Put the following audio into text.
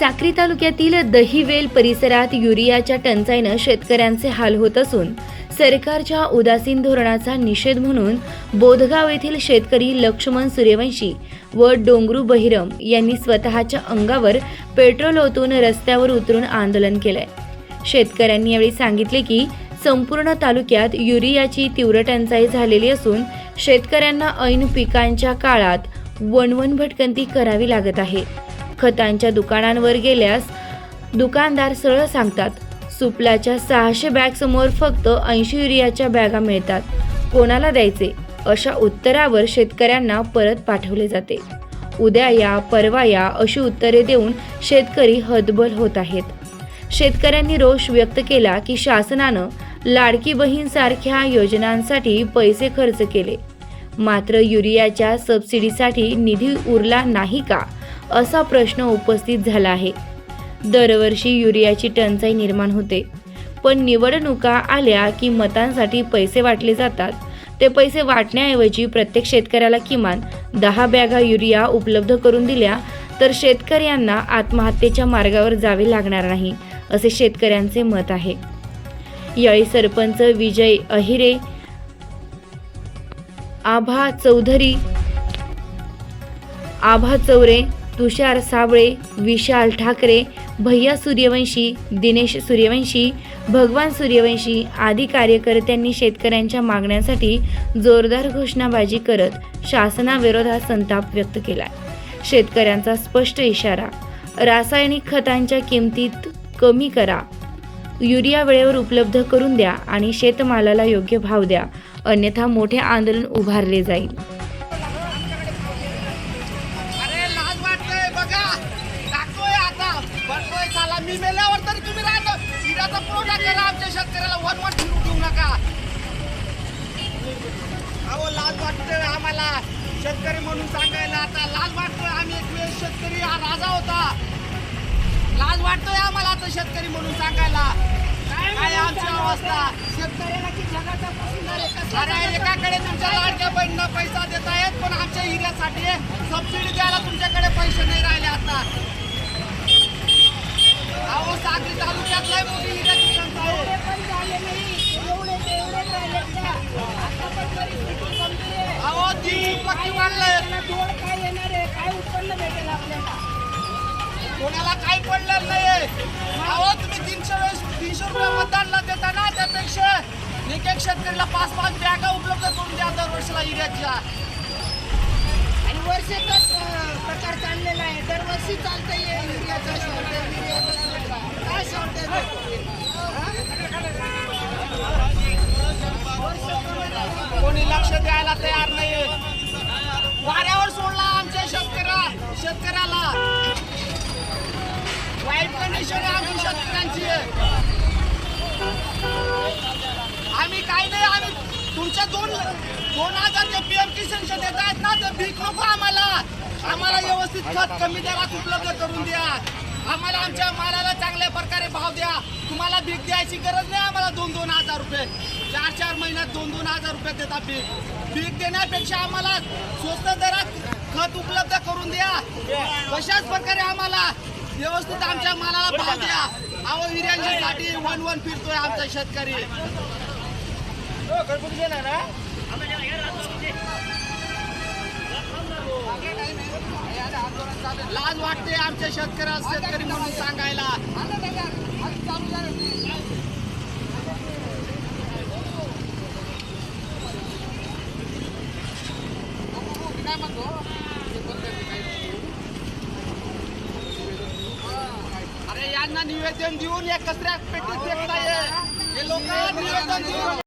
साक्री तालुक्यातील दहिवेल परिसरात युरियाच्या टंचाईनं शेतकऱ्यांचे हाल होत असून सरकारच्या उदासीन धोरणाचा निषेध म्हणून बोधगाव येथील शेतकरी लक्ष्मण सूर्यवंशी व डोंगरू बहिरम यांनी स्वतःच्या अंगावर पेट्रोल ओतून रस्त्यावर उतरून आंदोलन केलंय. शेतकऱ्यांनी यावेळी सांगितले की संपूर्ण तालुक्यात युरियाची तीव्र टंचाई झालेली असून शेतकऱ्यांना ऐन पिकांच्या काळात वणवण भटकंती करावी लागत आहे. खतांच्या दुकानांवर गेल्यास दुकानदार सरळ सांगतात सुपलाच्या सहाशे बॅगसमोर फक्त ऐंशी युरियाच्या बॅगा मिळतात. कोणाला द्यायचे? अशा उत्तरावर शेतकऱ्यांना परत पाठवले जाते. उद्या या परवा या अशी उत्तरे देऊन शेतकरी हतबल होत आहेत. शेतकऱ्यांनी रोष व्यक्त केला की शासनानं लाडकी बहीण सारख्या योजनांसाठी पैसे खर्च केले. मात्र युरियाच्या सबसिडीसाठी निधी उरला नाही का? असा प्रश्न उपस्थित झाला आहे. दरवर्षी युरियाची टंचाई निर्माण होते. पण निवडणुका आल्या की मतांसाठी पैसे वाटले जातात. ते पैसे वाटण्याऐवजी प्रत्येक शेतकऱ्याला किमान दहा बॅगा युरिया उपलब्ध करून दिल्या तर शेतकऱ्यांना आत्महत्येच्या मार्गावर जावे लागणार नाही असे शेतकऱ्यांचे मत आहे. यावेळी सरपंच विजय अहिरे आभा चौधरी आभा चौरे तुषार साबळे विशाल ठाकरे भैया सूर्यवंशी दिनेश सूर्यवंशी भगवान सूर्यवंशी आदी कार्यकर्त्यांनी शेतकऱ्यांच्या मागण्यांसाठी जोरदार घोषणाबाजी करत शासनाविरोधात संताप व्यक्त केला शेतकऱ्यांचा स्पष्ट इशारा रासायनिक खतांच्या किमतीत कमी करा युरिया वेळेवर उपलब्ध करून द्या आणि शेतमालाला योग्य भाव द्या अन्यथा मोठे आंदोलन उभारले जाईल. हिराचा पुरवठा करा? आमच्या शेतकऱ्याला वन वन फिरू देऊ नका. अहो लाज वाटतोय आम्हाला. शेतकरी म्हणून सांगायला आता लाज वाटतोय. आम्ही एक वेळेस शेतकरी हा राजा होता. लाज वाटतोय आम्हाला आता शेतकरी म्हणून सांगायला. काय आमची अवस्था? अरे एकाकडे तुमच्या लाडक्या बहिणींना पैसा देत आहेत पण आमच्या हिऱ्यासाठी सबसिडी द्यायला तुमच्याकडे पैसे नाही राहिले आता अहो सागरी तालुक्यात लय मोठी हिऱ्याची टंचाई आहे. अहो तीन पक्की वाढलंय कोणाला काही पडलेलं नाहीये. अहो तुम्ही तीनशे वेळेस तीनशे रुपये मतदानला देता ना त्यापेक्षा. एक एक शेतकऱ्याला पाच पाच बॅगा उपलब्ध करून द्या दरवर्षीला हिऱ्याच्या आणि वर्षाचाच अं, प्रकार चाललेला आहे. दरवर्षी चालतंय युरियाचा. कोणी लक्ष द्यायला तयार नाहीये. वाऱ्यावर सोडला आमच्या शेतकऱ्या शेतकऱ्याला. वाईट कंडिशन आहे आमची शेतकऱ्यांची आम्ही काही नाही आम्ही तुमच्या दोन दोन हजार जे पीएम किसानचे देत आहेत ना ते भीक नको आम्हाला. आम्हाला व्यवस्थित खत कमी दरात उपलब्ध करून द्या. आम्हाला प्रकारे भाव द्या. तुम्हाला भीक द्यायची गरज नाही आम्हाला दोन दोन हजार रुपये. चार चार महिन्यात दोन दोन हजार रुपये देतात भीक. भीक देण्यापेक्षा आम्हाला स्वस्त दरात खत उपलब्ध करून द्या. अशाच प्रकारे आम्हाला व्यवस्थित आमच्या मालाला भाव द्या. अहो विर्यांसाठी वन वन फिरतोय आमचा शेतकरी. लाज वाटते आमच्या शेतकऱ्या शेतकरी म्हणून सांगायला. अरे यांना निवेदन देऊन या कचऱ्या पेटीत फेकताय हे लोक निवेदन देऊन